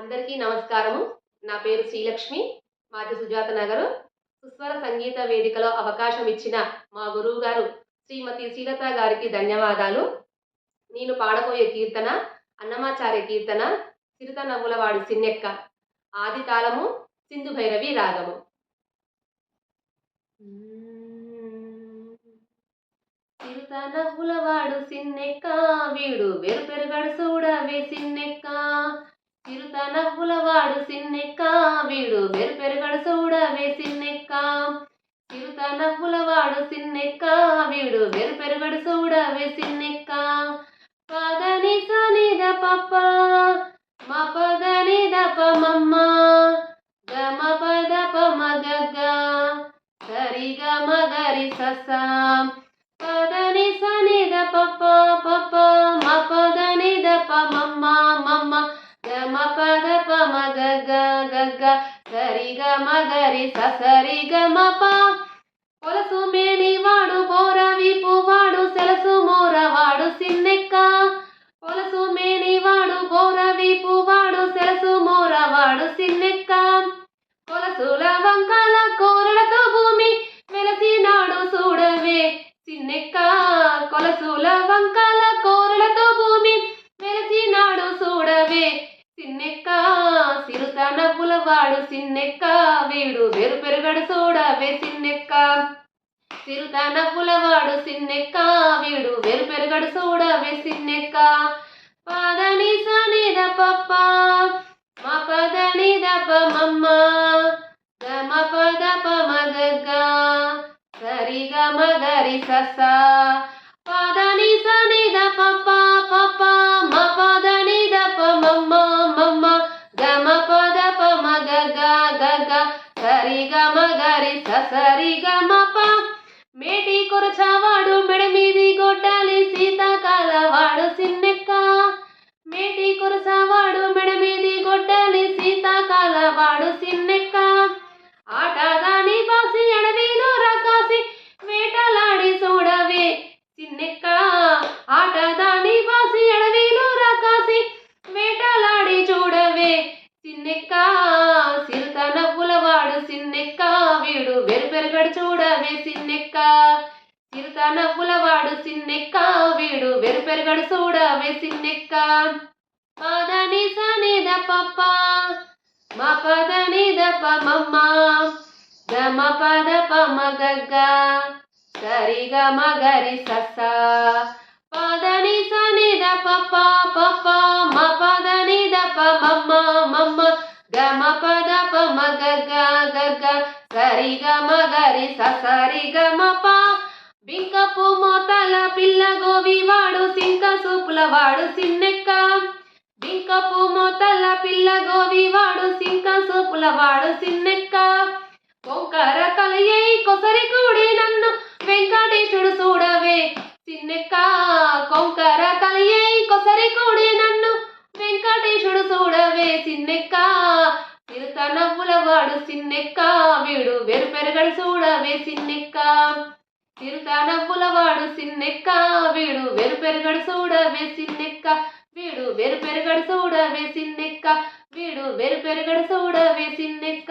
అందరికీ నమస్కారము. నా పేరు శ్రీలక్ష్మి. మాది సుజాత నగరు. సుస్వర సంగీత వేదికలో అవకాశం ఇచ్చిన మా గురువు గారు శ్రీమతి శ్రీలత గారికి ధన్యవాదాలు. నేను పాడబోయే కీర్తన అన్నమాచార్య కీర్తన చిరుత నవ్వులవాడు సిన్నెక్క ఆది తాళము సింధు భైరవి రాగము. చిరుత నవ్వులవాడు సిన్నెక్క వీడు వెరు పెరుగడు వేసి నవ్వులవాడు సిన్నెక్క వీడు వెరు పెరుగడు చూడవే సిన్నెక్క. చిరుత నవ్వులవాడు సిన్నెక్క వీడు వెరు పెరుగడు చూడవే సిన్నెక్క. పదని సనిద పప్ప మా పదని దప మమ్మ గమ పద పమ గగ్గ సరి గమ గరి సస పదని సనిద పప్ప పప్ప మా పదని దప మమ్మ గమ పద పమ గగ్గ గగ్గ సరి గమ గరి ససరి గమ ప పొలసు మేని వాడు పోర వీపు వాడు సెలసు మోర వాడు సిన్నెక్క. పొలసు మేని వాడు పోర వీపు వాడు సెలసు మోర వాడు సిన్నెక్క. కొలసుల వంకల కోరలతో భూమి వెలసినాడు చూడవే సిన్నెక్క కొలసుల వంకల కోరలతో భూమి వెలసినాడు చూడవే సిన్నెక్క సిరుత నవ్వుల వాడు సిన్నెక్క వీడు వేరు పెరుగడు చూడ వేసిన్నెక్క. సిరుత పులవాడు సిన్నెక్క వీడు వేరు పెరుగడు చూడ వేసిన్నెక్క. పదని సనిద పప్ప మా పదని దప మమ్మ. గమ పద పమ గగ్గ సరి గమ గరి సస గగ్గ సరి గమ గరి ససరి గమ ప. మేటి కొరచావాడు మెడ మీది గొడ్డాలి సీతాకాల వాడు సిన్నెక్క. మేటి కొరచావాడు మెడ మీది గొడ్డాలి సీతాకాల వాడు సిన్నెక్క. ఆటదాని పాసి అడవిలో రకాసి వేటలాడి చూడవే సిన్నెక్క. ఆటదాని పాసి అడవిలో రకాసి వేటలాడి చూడవే సిన్నెక్క సిరుత నవ్వుల వాడు సిన్నెక్క వీడు వెరు పెరుగడు చూడవే సిన్నెక్క చిరుత నవ్వుల వాడు వీడు వెరుపెరగడు చూడ చూడవే సిన్నెక్క పదని సనిద పప్ప మా పదని దప మమ్మ. గమ పద పమ గగ్గ సరిగ మగరి గరి సస పదని సనిద పప్ప పప్ప మా పదని దప మమ్మ మమ్మ. గమ పద పమ గగ్గ గగ్గ సరిగ మగరి గరి ససరి గమ ప బింకపు మోతల పిల్ల గోవి వాడు సింక సూపుల వాడు సిన్నెక్క. బింకపు మోతల పిల్ల గోవి వాడు సింక సూపుల వాడు సిన్నెక్క. ఓంకార కలియై కొసరి కూడి నన్ను వెంకటేశుడు చూడవే సిన్నెక్క. కొంకర కలియై కొసరి కూడి నన్ను వెంకటేశుడు చూడవే సిన్నెక్క. చిరుత నవ్వుల వాడు సిన్నెక్క. వీడు వెరు పెరగడు చూడవే సిన్నెక్క. చిరుత నవ్వుల వాడు సిన్నెక్క వీడు వెరు పెరగడు చూడవే సిన్నెక్క వీడు వెరు పెరగడు చూడవే సిన్నెక్క వీడు వెరు పెరగడు చూడవే సిన్నెక్క.